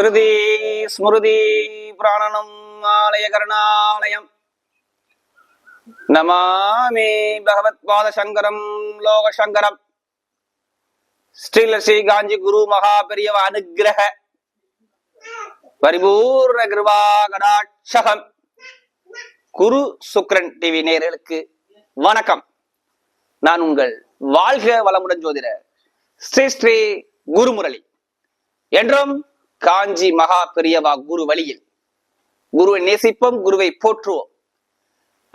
ஸ்ருதி ஸ்மிருதி பிராணனம் ஆலய கருணாலயம். நமாமி பகவத் பாத சங்கரம் லோக சங்கரம் ஸ்ரீலஸ்ரீ காஞ்சி குரு மகா பெரியவ அனுகிரக. பரிபூர்ண கிருபா கடாட்சகம். குரு சுக்ரன் டிவி நேர்களுக்கு வணக்கம். நான் உங்கள் வாழ்க வளமுடன் ஜோதிட ஸ்ரீ ஸ்ரீ குருமுரளி. என்றும் காஞ்சி மகா பெரியவா குரு வழியில். குருவை நேசிப்போம் குருவை போற்றுவோம்.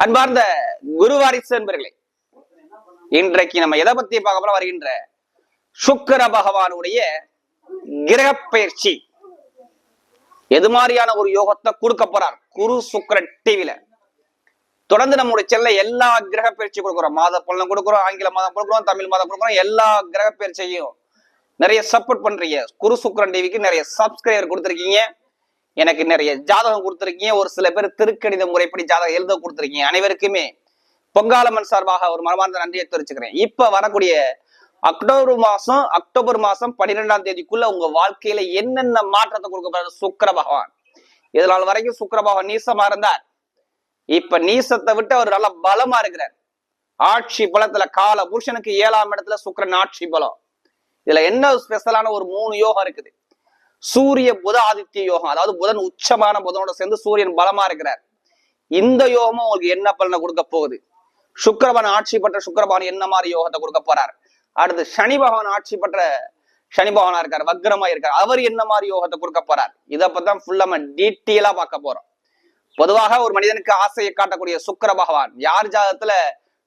அன்பார்ந்த குருவாரிசு என்பர்களே இன்றைக்கு நம்ம எதை பத்தி பார்க்க போறோம்? வருகின்ற சுக்கர பகவானுடைய கிரக பயிற்சி. எது மாதிரியான ஒரு யோகத்தை கொடுக்க போறார்? குரு சுக்கரன் டிவில தொடர்ந்து நம்முடைய செல்ல எல்லா கிரக பயிற்சி கொடுக்குறோம். மாத பலனும் கொடுக்குறோம் ஆங்கில மாதம் கொடுக்குறோம் தமிழ் மாதம் கொடுக்குறோம் எல்லா கிரக பயிற்சியையும் நிறைய சப்போர்ட் பண்றீங்க. குரு சுக்கரன் டிவிக்கு நிறைய சப்ஸ்கிரைபர் கொடுத்துருக்கீங்க. எனக்கு நிறைய ஜாதகம் கொடுத்துருக்கீங்க. ஒரு சில பேர் திருக்கணித முறைப்படி ஜாதகம் எழுத கொடுத்துருக்கீங்க. அனைவருக்குமே பொங்காலம்மன் சார்பாக ஒரு மனமார்ந்த நன்றியை தெரிவிச்சுக்கிறேன். இப்ப வரக்கூடிய அக்டோபர் மாசம் அக்டோபர் மாசம் பன்னிரெண்டாம் தேதிக்குள்ள உங்க வாழ்க்கையில என்னென்ன மாற்றத்தை கொடுக்க போறாரு சுக்கர பகவான். இதனால் வரைக்கும் சுக்கர பகவான் நீசமா இருந்தார். இப்ப நீசத்தை விட்டு அவர் நல்ல பலமா இருக்கிறார். ஆட்சி பலத்துல கால புருஷனுக்கு ஏழாம் இடத்துல சுக்கிரன் ஆட்சி பலம். இதுல என்ன ஸ்பெஷலான ஒரு மூணு யோகம் இருக்குது? சூரிய புத ஆதித்ய யோகம். அதாவது புதன் உச்சமான புதனோட சேர்ந்து சூரியன் பலமா இருக்கிறார். இந்த யோகமும் உங்களுக்கு என்ன பலனை கொடுக்க போகுது? சுக்கிரபவன் ஆட்சி பெற்ற சுக்கரபான் என்ன மாதிரி யோகத்தை கொடுக்க போறார்? அடுத்து சனி பகவான் ஆட்சி பெற்ற சனி பகவானா இருக்கார் வக்ரமா இருக்கார். அவர் என்ன மாதிரி யோகத்தை கொடுக்க போறார்? இதை பத்தி ஃபுல்லா நம்ம டீட்டெயிலா பார்க்க போறோம். பொதுவாக ஒரு மனிதனுக்கு ஆசையை காட்டக்கூடிய சுக்கர பகவான் யார் ஜாதத்துல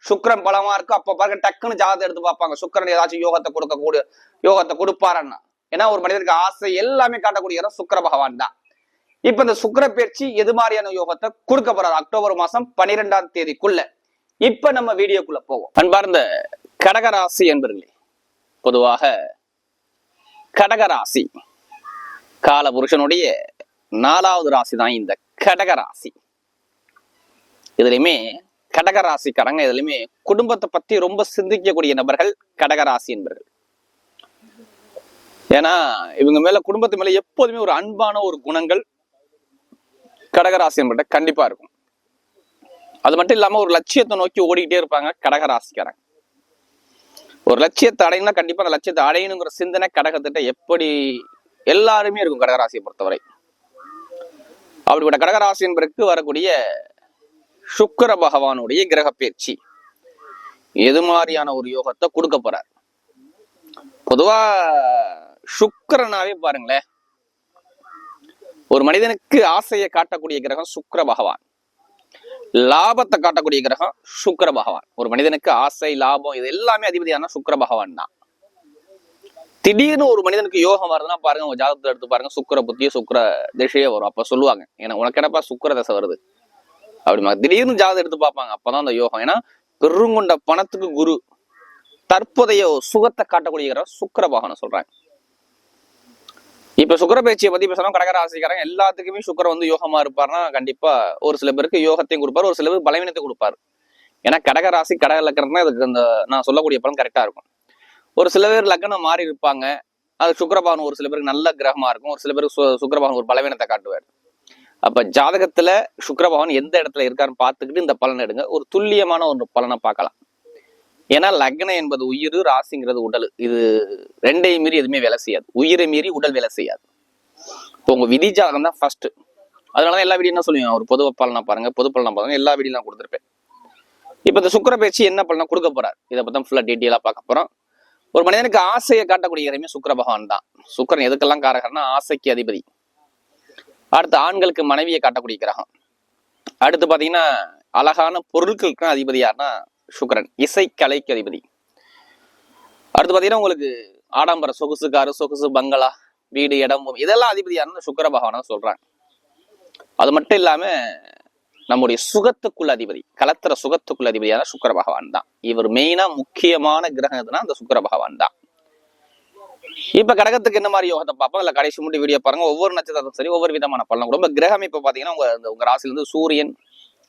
சுக்கரன் பலமா இருக்கு அப்ப பாருங்க டக்குன்னு ஜாதகத்தை எடுத்து பார்ப்பாங்க. சுக்கரன் ஏதாச்சும் யோகத்தை கொடுக்க கூடிய யோகத்தை கொடுப்பாருன்னா. ஏன்னா ஒரு மனிதனுக்கு ஆசை எல்லாமே காட்டக்கூடிய இடம் பகவான் தான். இப்ப இந்த சுக்கிர பயிற்சி எது மாதிரியான யோகத்தை கொடுக்க போறாரு? அக்டோபர் மாசம் பனிரெண்டாம் தேதிக்குள்ள. இப்ப நம்ம வீடியோக்குள்ள போவோம். அன்பார்ந்த கடகராசி என்பர்களே பொதுவாக கடகராசி கால புருஷனுடைய நாலாவது ராசி தான் இந்த கடகராசி. இதுலயுமே கடகராசிக்காரங்க எதுலையுமே குடும்பத்தை பத்தி ரொம்ப சிந்திக்கக்கூடிய நபர்கள் கடகராசி என்பர்கள். ஏன்னா இவங்க மேல குடும்பத்து மேல எப்போதுமே ஒரு அன்பான ஒரு குணங்கள் கடகராசி என்பட்ட கண்டிப்பா இருக்கும். அது மட்டும் இல்லாம ஒரு லட்சியத்தை நோக்கி ஓடிக்கிட்டே இருப்பாங்க கடகராசிக்காரங்க. ஒரு லட்சியத்தை அடையணும்னா கண்டிப்பா அந்த லட்சியத்தை அடையணுங்கிற சிந்தனை கடகத்திட்ட எப்படி எல்லாருமே இருக்கும் கடகராசியை பொறுத்தவரை. அப்படிப்பட்ட கடகராசி என்பதற்கு வரக்கூடிய சுக்கர பகவானுடைய கிரக பயிற்சி. எது மாதிரியான ஒரு யோகத்தை கொடுக்க போறார்? பொதுவா சுக்கரனாவே பாருங்களேன். ஒரு மனிதனுக்கு ஆசையை காட்டக்கூடிய கிரகம் சுக்கர பகவான். லாபத்தை காட்டக்கூடிய கிரகம் சுக்கிர பகவான். ஒரு மனிதனுக்கு ஆசை லாபம் இது எல்லாமே அதிபதியான சுக்கர பகவான் தான். திடீர்னு ஒரு மனிதனுக்கு யோகம் வருதுன்னா பாருங்க உங்க ஜாதகத்தை எடுத்து பாருங்க சுக்கிர புத்திய சுக்கர திசையே வரும். அப்ப சொல்லுவாங்க ஏன்னா உனக்கு என்னப்பா சுக்கர தசை வருது? அப்படிமா திடீர்னு ஜாதகம் எடுத்து பார்ப்பாங்க. அப்பதான் அந்த யோகம். ஏன்னா பெருங்கொண்ட பணத்துக்கு குரு தற்போதைய சுகத்தை காட்டக்கூடிய சுக்கர பாகனம் சொல்றாங்க. இப்ப சுக்கர பயிற்சியை பத்தி பேசணும். கடகராசிக்காரங்க எல்லாத்துக்குமே சுக்கரம் வந்து யோகமா இருப்பாருன்னா கண்டிப்பா ஒரு சில பேருக்கு யோகத்தையும் கொடுப்பாரு. ஒரு சில பேருக்கு பலவீனத்தை கொடுப்பாரு. ஏன்னா கடகராசி கடக லக்கணம் அதுக்கு இதுக்கு அந்த நான் சொல்லக்கூடிய பலன் கரெக்டா இருக்கும். ஒரு சில பேர் லக்னம் மாறி இருப்பாங்க. அது சுக்கரபானம் ஒரு சில பேருக்கு நல்ல கிரகமா இருக்கும். ஒரு சில பேருக்கு சு- ஒரு பலவீனத்தை காட்டுவார். அப்போ ஜாதகத்தில் சுக்கிரபவன் எந்த இடத்துல இருக்காருன்னு பார்த்துக்கிட்டு இந்த பலன் எடுங்க. ஒரு துல்லியமான ஒரு பலனை பார்க்கலாம். ஏன்னா லக்னம் என்பது உயிர் ராசிங்கிறது உடல். இது ரெண்டையும் மீறி எதுவுமே வேலை செய்யாது. உயிரை மீறி உடல் வேலை செய்யாது. இப்போ உங்கள் விதி ஜாதகம் தான் ஃபர்ஸ்ட் அதனாலதான் எல்லா வீடியும் என்ன சொல்லுவேன். ஒரு பொது பலனா பாருங்க பொது பலனா பாருங்க. எல்லா வீடியும் நான் கொடுத்துருப்பேன். இப்போ இந்த சுக்கிர பயிற்சி என்ன பலனா கொடுக்க போறார்? இதை பத்தி ஃபுல்லாக டீட்டெயிலாக பார்க்க போகிறோம் ஒரு மனிதனுக்கு ஆசையை காட்டக்கூடிய இறைமே சுக்கர பகவான் தான். சுக்கரன் எதுக்கெல்லாம் காரகர்னா ஆசைக்கு அதிபதி. அடுத்து ஆண்களுக்கு மனைவியை காட்டக்கூடிய கிரகம். அடுத்து பார்த்தீங்கன்னா அழகான பொருட்களுக்கு அதிபதி யாருன்னா சுக்கரன். இசைக்கலைக்கு அதிபதி. அடுத்து பார்த்தீங்கன்னா உங்களுக்கு ஆடம்பர சொகுசு காரு சொகுசு பங்களா வீடு இடம் இதெல்லாம் அதிபதி யாருன்னு சுக்கர பகவானா சொல்றாங்க. அது மட்டும் இல்லாம நம்முடைய சுகத்துக்குள்ள அதிபதி கலத்திர சுகத்துக்குள்ள அதிபதியான சுக்கர பகவான் தான். இவர் மெயினா முக்கியமான கிரகம் எதுனா அந்த சுக்கர பகவான் தான். இப்ப கடகத்துக்கு என்ன மாதிரி யோகத்தை பார்ப்போம்? இல்ல கடைசி முடி வீடியோ பாருங்க. ஒவ்வொரு நட்சத்திரத்தும் சரி ஒவ்வொரு விதமான பலன். கூட கிரகம் இப்ப பாத்தீங்கன்னா உங்க உங்க ராசில இருந்து சூரியன்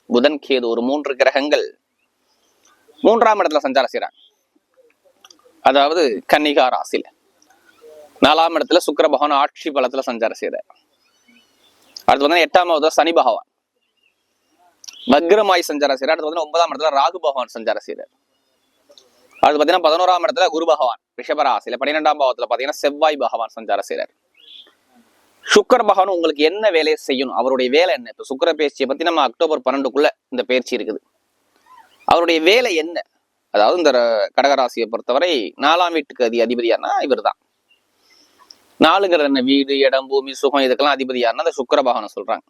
புதன் கேது ஒரு மூன்று கிரகங்கள் மூன்றாம் இடத்துல சஞ்சாரம் செய்யறாங்க அதாவது கன்னிகா ராசியில. நாலாம் இடத்துல சுக்கிர பகவான் ஆட்சி பலத்துல சஞ்சாரம் செய்யறார் அடுத்து வந்து எட்டாம் சனி பகவான். வக்ரமாய் சஞ்சாரம் செய்யறார் அடுத்து வந்து ஒன்பதாம் இடத்துல ராகு பகவான் சஞ்சாரம் செய்யறார் அது பாத்தீங்கன்னா பதினோராம் இடத்துல குரு பகவான் ரிஷபராசியில பன்னிரெண்டாம் பாவத்துல பாத்தீங்கன்னா செவ்வாய் பகவான் சஞ்சாரம் செய்யறார் சுக்கர பகவான் உங்களுக்கு என்ன வேலையை செய்யணும்? அவருடைய வேலை என்ன? இப்ப சுக்கர பேச்சியை பத்தி நம்ம அக்டோபர் பன்னெண்டுக்குள்ள இந்த பயிற்சி இருக்குது. அவருடைய வேலை என்ன? அதாவது இந்த கடகராசியை பொறுத்தவரை நாலாம் வீட்டுக்கு அதி அதிபதியானா இவர் தான் நாலுங்கிறது என்ன? வீடு இடம் பூமி சுகம் இதுக்கெல்லாம் அதிபதியானா அந்த சுக்கர பகவானை சொல்றாங்க.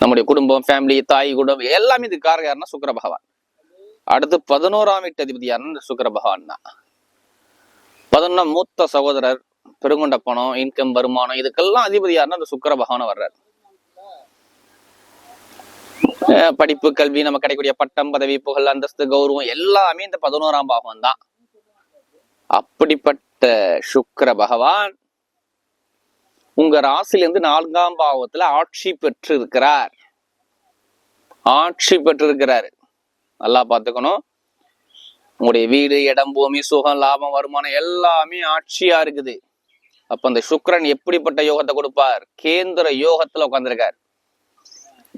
நம்முடைய குடும்பம் ஃபேமிலி தாய் குடும்பம் எல்லாமே இது காரணம் யாருன்னா சுக்கர பகவான். அடுத்து பதினோராம் வீட்டு அதிபதி இந்த சுக்கர பகவான் தான் பதினொன்னா மூத்த சகோதரர் பெருங்கொண்ட பணம் இன்கம் வருமானம் இதுக்கெல்லாம் அதிபதி யாருன்னா இந்த சுக்கர பகவான வர்றாரு படிப்பு கல்வி நம்ம கிடைக்கக்கூடிய பட்டம் பதவி புகழ் அந்தஸ்து கௌரவம் எல்லாமே இந்த பதினோராம் பாகம் தான். அப்படிப்பட்ட சுக்கர பகவான் உங்க ராசிலிருந்து நான்காம் பாவத்துல ஆட்சி பெற்று இருக்கிறார் ஆட்சி பெற்று இருக்கிறாரு நல்லா பார்த்துக்கணும். உங்களுடைய வீடு இடம் பூமி சுகம் லாபம் வருமானம் எல்லாமே ஆட்சியா இருக்குது. அப்ப இந்த சுக்கரன் எப்படிப்பட்ட யோகத்தை கொடுப்பார்? கேந்திர யோகத்துல உட்காந்துருக்கார்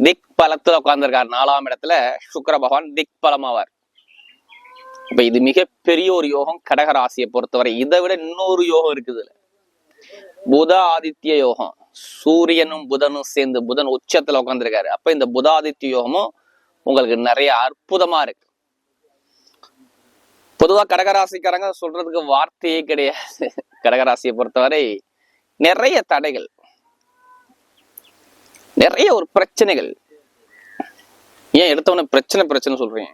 திக் பலத்துல உட்காந்துருக்கார் நாலாம் இடத்துல சுக்கர பகவான் திக் பலமாவார் இப்ப இது மிகப்பெரிய ஒரு யோகம் கடகராசியை பொறுத்தவரை. இதை விட இன்னொரு யோகம் இருக்குது புத ஆதித்ய யோகம். சூரியனும் புதனும் சேர்ந்து புதன் உச்சத்துல உட்காந்துருக்காரு அப்ப இந்த புதாதித்ய யோகமும் உங்களுக்கு நிறைய அற்புதமா இருக்கு. பொதுவா கடகராசிக்காரங்க சொல்றதுக்கு வார்த்தையே கிடையாது. கடகராசியை பொறுத்தவரை நிறைய தடைகள். நிறைய ஒரு பிரச்சனைகள். ஏன் எடுத்தவன பிரச்சனை பிரச்சனை சொல்றீங்க?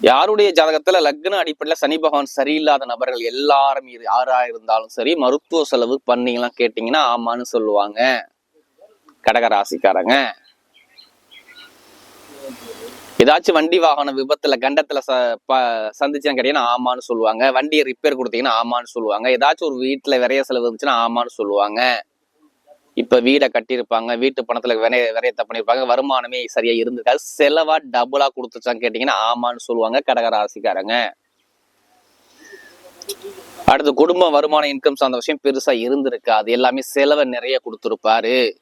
யாருடைய ஜாதகத்துல லக்ன அடிப்படையில சனி பகவான் சரியில்லாத நபர்கள் எல்லாரும் இது யாரா இருந்தாலும் சரி மருத்துவ செலவு பண்ணீங்களாம் கேட்டீங்கன்னா ஆமான்னு சொல்லுவாங்க. கடகராசிக்காரங்க. ஏதாச்சும் வண்டி வாகன விபத்துல கண்டத்துல ச ப- கேட்டீங்கன்னா ஆமான்னு சொல்லுவாங்க. வண்டியை ரிப்பேர் கொடுத்தீங்கன்னா ஆமான்னு சொல்லுவாங்க. ஏதாச்சும் ஒரு வீட்டுல விரைய செலவு இருந்துச்சுன்னா ஆமான்னு சொல்லுவாங்க. இப்ப வீடை கட்டியிருப்பாங்க. வீட்டு பணத்துல விரைய விரையத்தை பண்ணியிருப்பாங்க. வருமானமே சரியா இருந்திருக்காது செலவா டபுளா கொடுத்துச்சான்னு கேட்டீங்கன்னா ஆமான்னு சொல்லுவாங்க கடகராசிக்காரங்க. அடுத்து குடும்ப வருமான இன்கம் சார்ந்த விஷயம் பெருசா இருந்திருக்காது எல்லாமே செலவை நிறைய கொடுத்துருப்பாரு.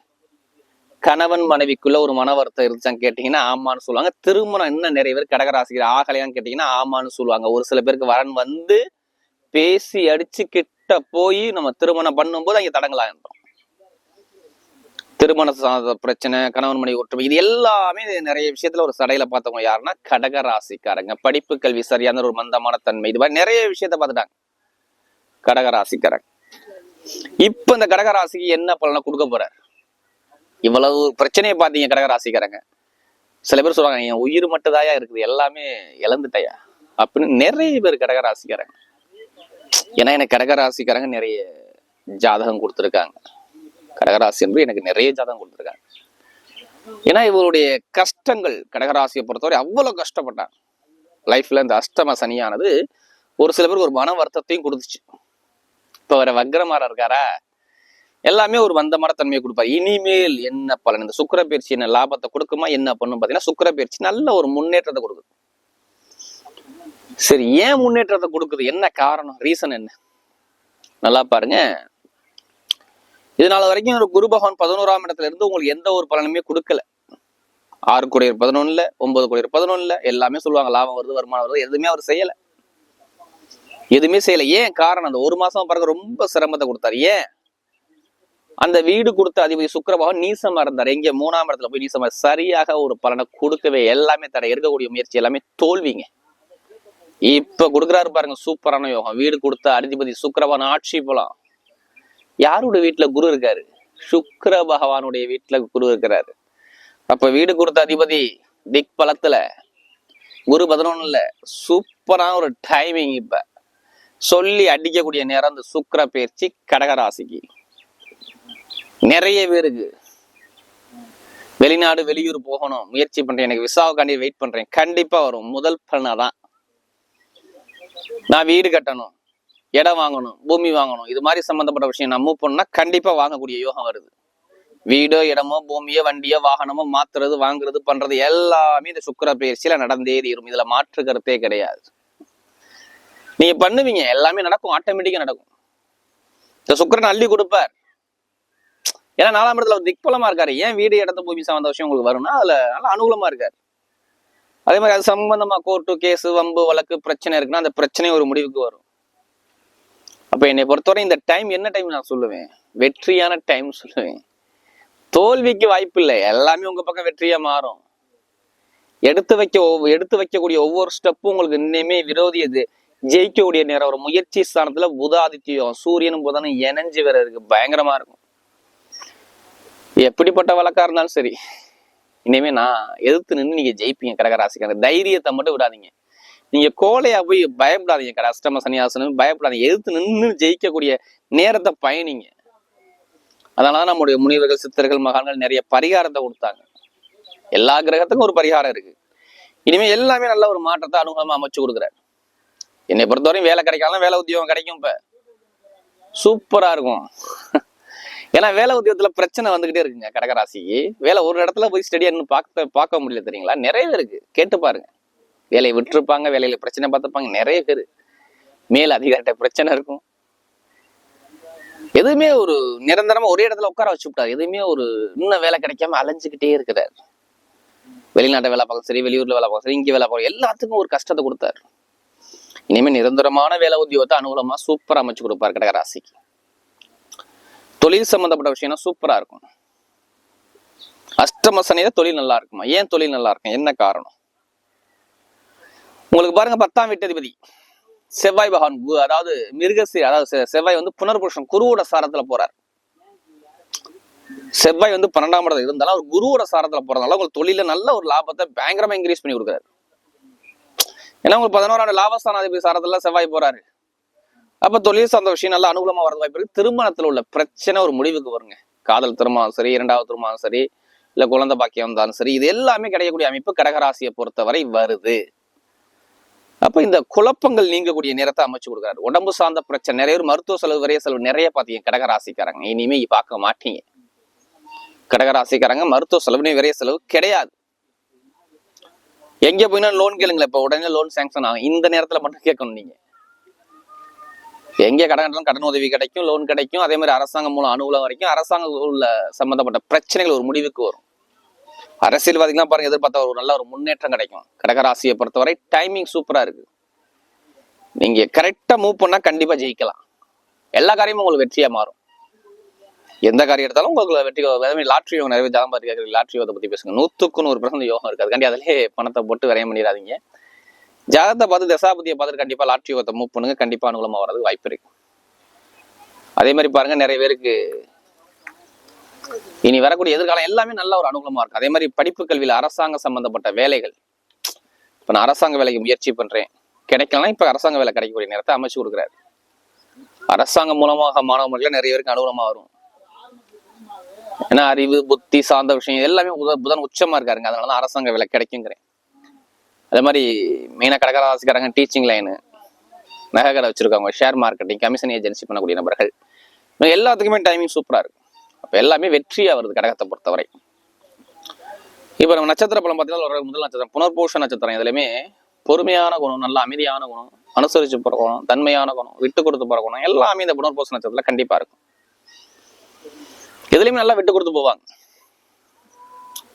கணவன் மனைவிக்குள்ள ஒரு மன வருத்தம் இருந்துச்சான்னு கேட்டீங்கன்னா ஆமான்னு சொல்லுவாங்க. திருமணம் இன்னும் நிறைய பேர் கடகராசிகர் ஆகலையான்னு கேட்டீங்கன்னா ஆமான்னு சொல்லுவாங்க. ஒரு சில பேருக்கு வரன் வந்து பேசி அடிச்சு கிட்ட போய் நம்ம திருமணம் பண்ணும்போது அங்க தடங்களா இருந்தோம் திருமண பிரச்சனை கணவன் மனைவி ஒற்றுமை இது எல்லாமே நிறைய விஷயத்துல ஒரு சடையில பார்த்தவங்க யாருன்னா கடக ராசிக்காரங்க படிப்பு கல்வி சரியான ஒரு மந்தமான தன்மை. இது மாதிரி நிறைய விஷயத்த பார்த்துட்டாங்க. கடக ராசிக்காரங்க இப்ப இந்த கடக ராசிக்கு என்ன பலனை கொடுக்க போறாரு? இவ்வளவு பிரச்சனையை பார்த்தீங்க கடக ராசிக்காரங்க. சில பேர் சொல்றாங்க என் உயிர் மட்டும்தாயா இருக்குது எல்லாமே இழந்துட்டையா? அப்படின்னு நிறைய பேர் கடக ராசிக்காரங்க. ஏன்னா எனக்கு கடகராசிக்காரங்க நிறைய ஜாதகம் கொடுத்துருக்காங்க. கடகராசி என்று எனக்கு நிறைய ஜாதகம் கொடுத்துருக்காங்க. ஏன்னா இவருடைய கஷ்டங்கள் கடகராசியை பொறுத்தவரை அவ்வளவு கஷ்டப்பட்டாங்க. லைஃப்ல இந்த அஷ்டம சனியானது ஒரு சில பேருக்கு ஒரு மன வருத்தத்தையும் கொடுத்துச்சு. இப்போ வர வக்ரமாரா இருக்காரா? எல்லாமே ஒரு வந்த மரத்தன்மையை கொடுப்பார். இனிமேல் என்ன பலன்? இந்த சுக்கிர பயிற்சி என்ன லாபத்தை கொடுக்குமா? என்ன பண்ணும்? பாத்தீங்கன்னா சுக்கர பயிற்சி நல்ல ஒரு முன்னேற்றத்தை கொடுக்குது. சரி ஏன் முன்னேற்றத்தை கொடுக்குது? என்ன காரணம்? ரீசன் என்ன? நல்லா பாருங்க. இதனால வரைக்கும் ஒரு குரு பகவான் பதினோராம் இடத்துல இருந்து உங்களுக்கு எந்த ஒரு பலனுமே கொடுக்கல. ஆறு கோடியர் பதினொன்னுல ஒன்பது கோடியர் பதினொன்னுல எல்லாமே சொல்லுவாங்க லாபம் வருது வருமானம் வருது எதுவுமே அவர் செய்யல. எதுவுமே செய்யல. ஏன்? காரணம் அந்த ஒரு மாசம் பாருங்க ரொம்ப சிரமத்தை கொடுத்தாரு. ஏன்? அந்த வீடு கொடுத்த அதிபதி சுக்கிரபகவான் நீசமா இருந்தார். எங்க மூணாம் இடத்துல போய் நீசமா சரியாக ஒரு பலனை கொடுக்கவே எல்லாமே தர இருக்கக்கூடிய முயற்சி எல்லாமே தோல்விங்க. இப்ப கொடுக்குறாரு பாருங்க சூப்பரான யோகம். வீடு கொடுத்த அதிபதி சுக்கிரபகவான் ஆட்சி போலாம். யாரோட வீட்டுல குரு இருக்காரு? சுக்கர பகவானுடைய வீட்டுல குரு இருக்கிறாரு. அப்ப வீடு கொடுத்த அதிபதி திக் பலத்துல குரு பதினொன்னுல சூப்பரான ஒரு டைமிங் இப்ப. சொல்லி அடிக்கக்கூடிய நேரம் அந்த சுக்கர பயிற்சி கடகராசிக்கு நிறைய பேருக்கு வெளிநாடு வெளியூர் போகணும் முயற்சி பண்றேன். எனக்கு விசாவுக்காண்டி வெயிட் பண்றேன். கண்டிப்பா வரும். முதல் பலனாதான் நான் வீடு கட்டணும். இடம் வாங்கணும் பூமி வாங்கணும். இது மாதிரி சம்மந்தப்பட்ட விஷயம் நான் மூவ் பண்ணா கண்டிப்பா வாங்கக்கூடிய யோகம் வருது. வீடோ இடமோ பூமியோ வண்டியோ வாகனமோ மாத்துறது வாங்குறது பண்றது எல்லாமே இந்த சுக்கிர பயிற்சியில நடந்தே தீரும். இதுல மாற்று கருத்தே கிடையாது. நீங்க பண்ணுவீங்க. எல்லாமே நடக்கும். ஆட்டோமேட்டிக்கா நடக்கும். இந்த சுக்கரன் அள்ளி கொடுப்பார். ஏன்னா நாலாம் இடத்துல அவர் திக்பலமா இருக்காரு. ஏன் வீடு இடத்த பூமி சார்ந்த விஷயம் உங்களுக்கு வரும்னா அதுல நல்லா அனுகூலமா இருக்காரு. அதே மாதிரி அது சம்பந்தமா கோர்ட்டு கேஸ் வம்பு வழக்கு பிரச்சனை இருக்குன்னா அந்த பிரச்சனை ஒரு முடிவுக்கு வரும். அப்ப என்னை பொறுத்தவரை இந்த டைம் என்ன டைம் நான் சொல்லுவேன்? வெற்றியான டைம் சொல்லுவேன். தோல்விக்கு வாய்ப்பு இல்லை. எல்லாமே உங்க பக்கம் வெற்றியா மாறும். எடுத்து வைக்க ஒவ்வொ- எடுத்து வைக்கக்கூடிய ஒவ்வொரு ஸ்டெப்பும் உங்களுக்கு இன்னுமே விரோதி இது. ஜெயிக்கக்கூடிய நேரம் ஒரு முயற்சி ஸ்தானத்துல புதாதித்யம் சூரியனும் புதனும் இணைஞ்சு வேற இருக்கு பயங்கரமா இருக்கும். எப்படிப்பட்ட வழக்கா இருந்தாலும் சரி. இனிமே நான் எதிர்த்து நின்று நீங்க ஜெயிப்பீங்க கடகராசிக்காரங்க தைரியத்தை மட்டும் விடாதீங்க. நீங்க கோலையா போய் பயப்படாதீங்க கடை அஷ்டம சன்னியாசனம். பயப்படாதீங்க. எதிர்த்து நின்று ஜெயிக்கக்கூடிய நேரத்தை பயணிங்க. அதனாலதான் நம்முடைய முனிவர்கள் சித்தர்கள் மகான்கள் நிறைய பரிகாரத்தை கொடுத்தாங்க. எல்லா கிரகத்துக்கும் ஒரு பரிகாரம் இருக்கு. இனிமே எல்லாமே நல்ல ஒரு மாற்றத்தை அனுகூலமா அமைச்சு கொடுக்குறாரு. என்னை பொறுத்தவரையும் வேலை கிடைக்காம வேலை உத்தியோகம் கிடைக்கும் இப்ப. சூப்பரா இருக்கும். ஏன்னா வேலை உத்தியோகத்துல பிரச்சனை வந்துகிட்டே இருக்குங்க கடகராசிக்கு வேலை ஒரு இடத்துல போய் ஸ்டடியா இன்னும் பார்க்க பார்க்க முடியல தெரியுங்களா? நிறைய இருக்கு. கேட்டு பாருங்க. வேலையை விட்டுருப்பாங்க வேலையில பிரச்சனை பார்த்துப்பாங்க நிறைய பேர். மேல் அதிகாரிட்ட பிரச்சனை இருக்கும். எதுவுமே ஒரு நிரந்தரமா ஒரே இடத்துல உட்கார வச்சு விட்டாரு. எதுவுமே ஒரு இன்னும் வேலை கிடைக்காம அலைஞ்சுக்கிட்டே இருக்கிறார். வெளிநாட்டை வேலை பார்க்க சரி வெளியூர்ல வேலை பார்க்க சரி இங்கே வேலை பார்க்க எல்லாத்துக்கும் ஒரு கஷ்டத்தை கொடுத்தாரு. இனிமேல் நிரந்தரமான வேலை உத்தியோகத்தை அனுகூலமா சூப்பரா அமைச்சு கொடுப்பார் கடகராசிக்கு. தொழில் சம்பந்தப்பட்ட விஷயம்னா சூப்பரா இருக்கும். அஷ்டம சனியில தொழில் நல்லா இருக்குமா? ஏன் தொழில் நல்லா இருக்கும்? என்ன காரணம்? உங்களுக்கு பாருங்க பத்தாம் வீட்டதிபதி. செவ்வாய் பகவான் கு- அதாவது மிருகசி அதாவது செவ்வாய் வந்து புனர்புருஷன் குருவோட சாரத்துல போறார். செவ்வாய் வந்து பன்னெண்டாம் இடத்துல இருந்தாலும் அவர் குருவோட சாரத்துல போறதுனால உங்களுக்கு தொழில நல்ல ஒரு லாபத்தை பயங்கரமா இன்க்ரீஸ் பண்ணி கொடுக்குறாரு. ஏன்னா உங்களுக்கு பதினோராண்டு லாபஸ்தானாதிபதி சாரத்துல செவ்வாய் போறாரு. அப்ப தொழில் சார்ந்த விஷயம் நல்ல அனுகூலமா வரது வாய்ப்பு இருக்கு. திருமணத்துல உள்ள பிரச்சனை ஒரு முடிவுக்கு வருங்க. காதல் திருமணம் சரி இரண்டாவது திருமணம் சரி இல்ல குழந்தை பாக்கியம் இருந்தாலும் சரி இது எல்லாமே கிடைக்கக்கூடிய அமைப்பு கடகராசியை பொறுத்தவரை வருது. அப்ப இந்த குழப்பங்கள் நீங்கக்கூடிய நேரத்தை அமைச்சு கொடுக்குறாரு. உடம்பு சார்ந்த பிரச்சனை நிறைய மருத்துவ செலவு வரைய செலவு நிறைய பாத்தீங்க கடகராசிக்காரங்க. இனிமே பார்க்க மாட்டீங்க. கடகராசிக்காரங்க மருத்துவ செலவுனே விரைய செலவு கிடையாது. எங்க போயினா லோன் கேளுங்களேன் இப்ப உடனே லோன் சாங்ஷன் ஆகும். இந்த நேரத்துல மட்டும் கேட்கணும் நீங்க. எங்கே கடன் கடன் உதவி கிடைக்கும் லோன் கிடைக்கும். அதே மாதிரி அரசாங்கம் மூலம் அனுகூலம் வரைக்கும் அரசாங்கம் உள்ள சம்பந்தப்பட்ட பிரச்சனைகள் ஒரு முடிவுக்கு வரும். அரசியல்வாதிகள்லாம் பாருங்க எதிர்பார்த்த ஒரு நல்ல ஒரு முன்னேற்றம் கிடைக்கும். கடகராசியை பொறுத்தவரை டைமிங் சூப்பரா இருக்கு. நீங்க கரெக்டா மூவ் பண்ணா கண்டிப்பா ஜெயிக்கலாம். எல்லா காரியமும் உங்களுக்கு வெற்றியா மாறும். எந்த காரியம் எடுத்தாலும் உங்களுக்கு வெற்றி லாட்ரி யோகம் நிறைய ஜாதகம் பார்த்து லாட்ரி யோகத்தை பத்தி பேசுங்க. நூத்துக்கு நூறு பர்சன்ட் யோகம் இருக்காது. அதுக்காண்டி அதிலே பணத்தை போட்டு விரையம் பண்ணிடாதீங்க. ஜாதகத்தை பார்த்து தசாபதியை பார்த்துட்டு கண்டிப்பா லாட்ரி யோகத்தை மூவ் பண்ணுங்க. கண்டிப்பா அனுகூலமா வர்றதுக்கு வாய்ப்பு இருக்கு. அதே மாதிரி பாருங்க நிறைய பேருக்கு இனி வரக்கூடிய எதிர்காலம் எல்லாமே நல்ல ஒரு அனுகூலமா இருக்கும் அதே மாதிரி படிப்பு கல்வியில அரசாங்க சம்பந்தப்பட்ட வேலைகள். இப்ப நான் அரசாங்க வேலைக்கு முயற்சி பண்றேன். கிடைக்கலாம் இப்ப அரசாங்க வேலை கிடைக்கக்கூடிய நேரத்தை அமைச்சு கொடுக்குறாரு. அரசாங்கம் மூலமாக மாணவர்கள் நிறைய பேருக்கு அனுகூலமா வரும். ஏன்னா அறிவு புத்தி சார்ந்த விஷயம் எல்லாமே புதன் உச்சமா இருக்காருங்க. அதனாலதான் அரசாங்க வேலை கிடைக்குங்கிறேன். அதே மாதிரி மெயினா கடகராசிக்காரங்க டீச்சிங் லைனு நகை கடை வச்சிருக்காங்க ஷேர் மார்க்கெட்டிங் கமிஷன் ஏஜென்சி பண்ணக்கூடிய நபர்கள் எல்லாத்துக்குமே டைமிங் சூப்பரா இருக்கு அப்ப எல்லாமே வெற்றியா வருது கடகத்தை பொறுத்தவரை. இப்போ நம்ம நட்சத்திர பலம் பார்த்தீங்கன்னா ஒரு முதல் நட்சத்திரம் புனர்பூஷ நட்சத்திரம். இதுலையுமே பொறுமையான குணம் நல்ல அமைதியான குணம் அனுசரிச்சு போகிற குணம் தன்மையான குணம் விட்டு கொடுத்து போற குணம் எல்லாமே இந்த புனர்பூச நட்சத்திரத்தில் கண்டிப்பா இருக்கும். எதுலயுமே நல்லா விட்டு கொடுத்து போவாங்க.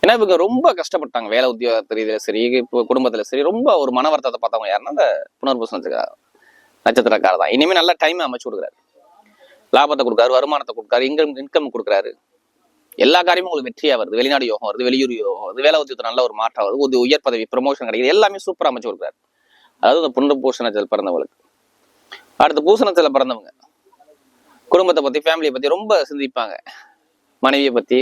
ஏன்னா இவங்க ரொம்ப கஷ்டப்பட்டாங்க. வேலை உத்தியோகத்து ரீதியில சரி இப்போ குடும்பத்துல சரி ரொம்ப ஒரு மன வருத்தத்தை பார்த்தவங்க யாருன்னா அந்த புனர்பூச நட்சத்திரக்கார தான். இனிமேல் நல்ல டைம் அமைச்சு கொடுக்குறாரு. லாபத்தை கொடுக்குறாரு வருமானத்தை கொடுக்குறாரு இன்கம் இன்கம் கொடுக்குறாரு. எல்லா காரியமும் உங்களுக்கு வெற்றியா வருது. வெளிநாடு யோகம் வருது வெளியூர் யோகம் வருது வேலை உத்தியத்தில் நல்ல ஒரு மாற்றம் வருது ஒரு உயர் பதவி ப்ரமோஷன் கிடைக்குது எல்லாமே சூப்பராக அமைச்சு கொடுக்குறாரு. அதாவது இந்த புண்ட பூசணத்தில் பிறந்தவங்களுக்கு. அடுத்து பூசணத்தில் பிறந்தவங்க. குடும்பத்தை பத்தி ஃபேமிலியை பத்தி ரொம்ப சிந்திப்பாங்க. மனைவியை பத்தி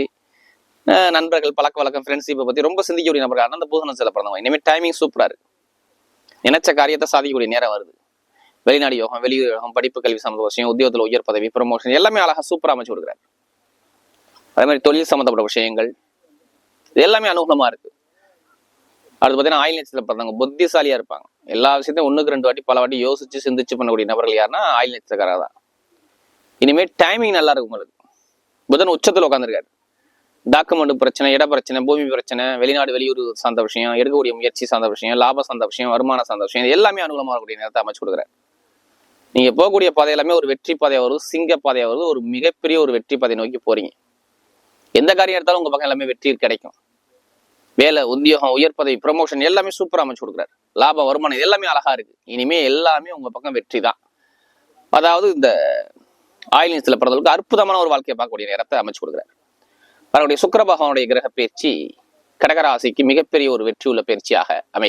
நண்பர்கள் பழக்க வழக்கம் ஃப்ரெண்ட்ஷிப்பை பற்றி ரொம்ப சிந்திக்கக்கூடிய நபர்கள் ஆனா அந்த சில பிறந்தவங்க இனிமேல் டைமிங் சூப்பராக இருக்குது நினைச்ச காரியத்தை சாதிக்கக்கூடிய நேரம் வருது. வெளிநாடு யோகம் வெளியூர் யோகம் படிப்பு கல்வி சம்பந்த விஷயம் உத்தியோகத்தில் உயர் பதவி ப்ரமோஷன் எல்லாமே அழகாக சூப்பராக அமைச்சு கொடுக்குறாரு. அதே மாதிரி தொழில் சம்மந்தப்பட்ட விஷயங்கள் இது எல்லாமே அனுகூலமாக இருக்குது அடுத்து பார்த்தீங்கன்னா ஆயில் நட்சத்திரத்தில் பிறந்தவங்க புத்திசாலியாக இருப்பாங்க. எல்லா விஷயத்தையும் ஒன்றுக்கு ரெண்டு வாட்டி பல வாட்டி யோசிச்சு சிந்திச்சு பண்ணக்கூடிய நபர்கள் யாருன்னா ஆயில் நட்சத்திரக்காரர் தான். இனிமேல் டைமிங் நல்லா இருக்கும் உங்களுக்கு. புதன் உச்சத்தில் உட்காந்துருக்காரு டாக்குமெண்ட் பிரச்சனை இட பிரச்சனை பூமி பிரச்சனை வெளிநாடு வெளியூர் சார்ந்த விஷயம் எடுக்கக்கூடிய முயற்சி சார்ந்த விஷயம் லாபம் சார்ந்த விஷயம் வருமானம் சார்ந்த விஷயம் இது எல்லாமே அனுகூலமாக இருக்கக்கூடிய நேரத்தை அமைச்சு கொடுக்குறேன். நீங்கள் போகக்கூடிய பாதை எல்லாமே ஒரு வெற்றி பாதையாக வருது சிங்க பாதையாக வருது ஒரு மிகப்பெரிய ஒரு வெற்றி பாதை நோக்கி போறீங்க. எந்த காரியம் எடுத்தாலும் உங்கள் பக்கம் எல்லாமே வெற்றி கிடைக்கும். வேலை உத்தியோகம் உயர் பதவி ப்ரமோஷன் எல்லாமே சூப்பராக அமைச்சு கொடுக்குறாரு. லாபம் வருமானம் எல்லாமே அழகாக இருக்குது இனிமேல் எல்லாமே உங்கள் பக்கம் வெற்றி தான். அதாவது இந்த ஆயில் நிலத்தில் பிறந்தவர்களுக்கு அற்புதமான ஒரு வாழ்க்கையை பார்க்கக்கூடிய நேரத்தை அமைச்சு கொடுக்குறாரு. அவருடைய சுக்கிர பகவானுடைய கிரக பயிற்சி கடகராசிக்கு மிகப்பெரிய ஒரு வெற்றி உள்ள பயிற்சியாக அமைய